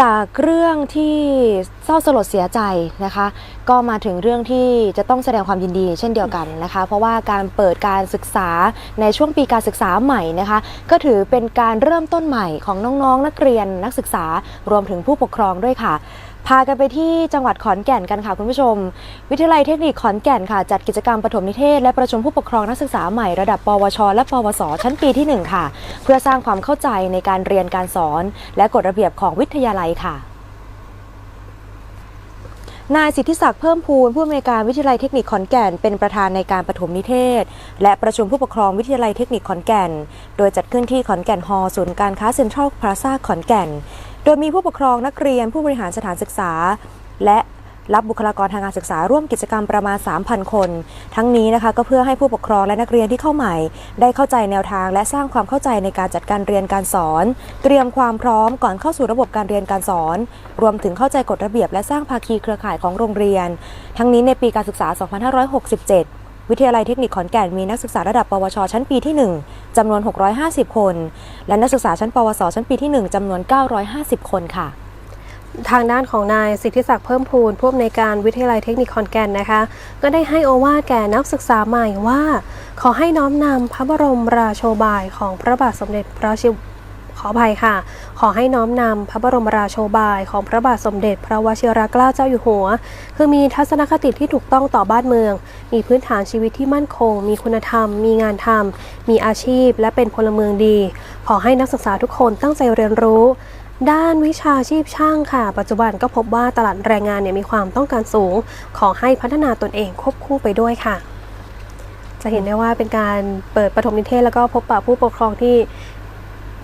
จากเรื่องที่เศร้าสลดเสียใจนะคะ ก็มาถึงเรื่องที่จะต้องแสดงความยินดีเช่นเดียวกันนะคะ เพราะว่าการเปิดการศึกษาในช่วงปีการศึกษาใหม่นะคะ ก็ถือเป็นการเริ่มต้นใหม่ของน้องๆนักเรียนนักศึกษารวมถึงผู้ปกครองด้วยค่ะ พากันไปที่จังหวัดขอนแก่นกันค่ะคุณผู้ชม วิทยาลัยเทคนิคขอนแก่นค่ะ จัดกิจกรรมปฐมนิเทศ และประชุมผู้ปกครองนักศึกษาใหม่ระดับ ปวช และปวส ชั้นปีที่ 1 ค่ะ เพื่อสร้างความเข้าใจในการเรียนการสอน และกฎระเบียบของวิทยาลัยค่ะนายสิทธิศักดิ์เพิ่มพูนผู้อำนวยการวิทยาลัยเทคนิคขอนแก่น เป็นประธานในการปฐมนิเทศ และประชุมผู้ปกครองวิทยาลัยเทคนิคขอนแก่น โดยจัดขึ้นที่ขอนแก่นฮอลล์ศูนย์การค้าเซ็นทรัลพลาซ่าขอนแก่น ดยมีผู้ปกครองนักเรียนผู้บริหารสถานศึกษา และรับบุคลากรทางการศึกษาร่วมกิจกรรมประมาณ 3,000 คน ทั้งนี้นะคะก็เพื่อให้ผู้ปกครองและนักเรียนที่เข้าใหม่ ได้เข้าใจแนวทางและสร้างความเข้าใจในการจัดการเรียนการสอน เตรียมความพร้อมก่อนเข้าสู่ระบบการเรียนการสอน รวมถึงเข้าใจกฎระเบียบและสร้างภาคีเครือข่ายของโรงเรียน ทั้งนี้ในปีการศึกษา 2567 วิทยาลัยเทคนิคขอนแก่นมีนักศึกษาระดับปวชชั้นปีที่ 1 จำนวน 650 คน และนักศึกษาชั้น ปวส ชั้นปีที่ 1จำนวน 950 คนค่ะทางด้านของนายสิทธิศักดิ์เพิ่มพูนผู้อำนวยการวิทยาลัยเทคนิคขอนแก่นนะคะ ก็ได้ให้โอวาแก่นักศึกษาใหม่ว่า ขอให้น้อมนำพระบรมราโชบายของพระบาทสมเด็จพระ ขออภัยค่ะ ขอให้น้อมนำพระบรมราโชบายของพระบาทสมเด็จ พระวชิรเกล้าเจ้าอยู่หัว คือมีทัศนคติที่ถูกต้องต่อบ้านเมือง มีพื้นฐานชีวิตที่มั่นคง มีคุณธรรม มีงานทำมีอาชีพ และเป็นพลเมืองดี ขอให้นักศึกษาทุกคนตั้งใจเรียนรู้ด้านวิชาชีพช่างค่ะ ปัจจุบันก็พบว่าตลาดแรงงานเนี่ยมีความต้องการสูง ขอให้พัฒนาตนเองควบคู่ไปด้วยค่ะ จะเห็นได้ว่าเป็นการเปิดประถมนิเทศแล้วก็พบปะผู้ปกครองที่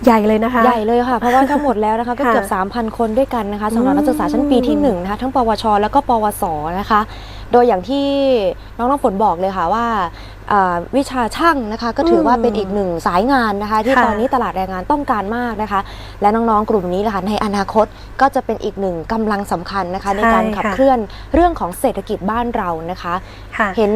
ใหญ่เลยนะคะ ใหญ่เลยค่ะเพราะว่าทั้งหมดแล้วนะคะก็ค่ะเกือบ 3,000 คนด้วยกันนะคะสำหรับอืมนักศึกษาชั้นปีที่1นะคะทั้งปวช แล้วก็ปวสนะคะ โดยอย่างที่น้องน้ำฝนบอกเลยค่ะว่าอ่า วิชาช่างนะคะ ก็ถือว่าเป็นอีกหนึ่งสายงานนะคะ ที่ค่ะตอนนี้ตลาดแรงงานต้องการมากนะคะ และน้องๆกลุ่มนี้นะคะในอนาคตก็จะเป็นอีกหนึ่งกำลังสำคัญนะคะ ในการขับเคลื่อนเรื่องของเศรษฐกิจบ้านเรานะคะค่ะเห็น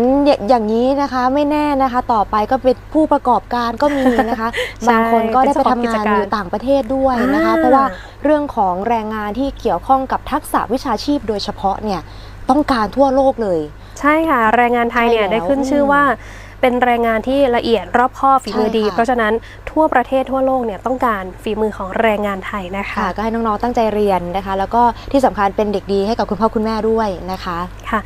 อย่างนี้นะคะไม่แน่นะคะ ต่อไปก็เป็นผู้ประกอบการก็มีนะคะใช่บางคนก็ได้ไปทำเป็นเจ้าของกิจงานการอยู่ต่างประเทศด้วยนะคะอ่าเพราะว่าเรื่องของแรงงานที่เกี่ยวข้องกับทักษะวิชาชีพโดยเฉพาะเนี่ย ต้องการทั่วโลกเลย ใช่ค่ะ แรงงานไทยเนี่ยใช่แล้วได้ขึ้นชื่อว่าเป็นแรงงานที่ละเอียดรอบคอบฝีมือใช่ดีค่ะเพราะฉะนั้นทั่วประเทศทั่วโลกเนี่ยต้องการฝีมือของแรงงานไทยนะคะค่ะก็ให้น้องๆตั้งใจเรียนนะคะ แล้วก็ที่สำคัญเป็นเด็กดีให้กับคุณพ่อคุณแม่ด้วยนะคะค่ะ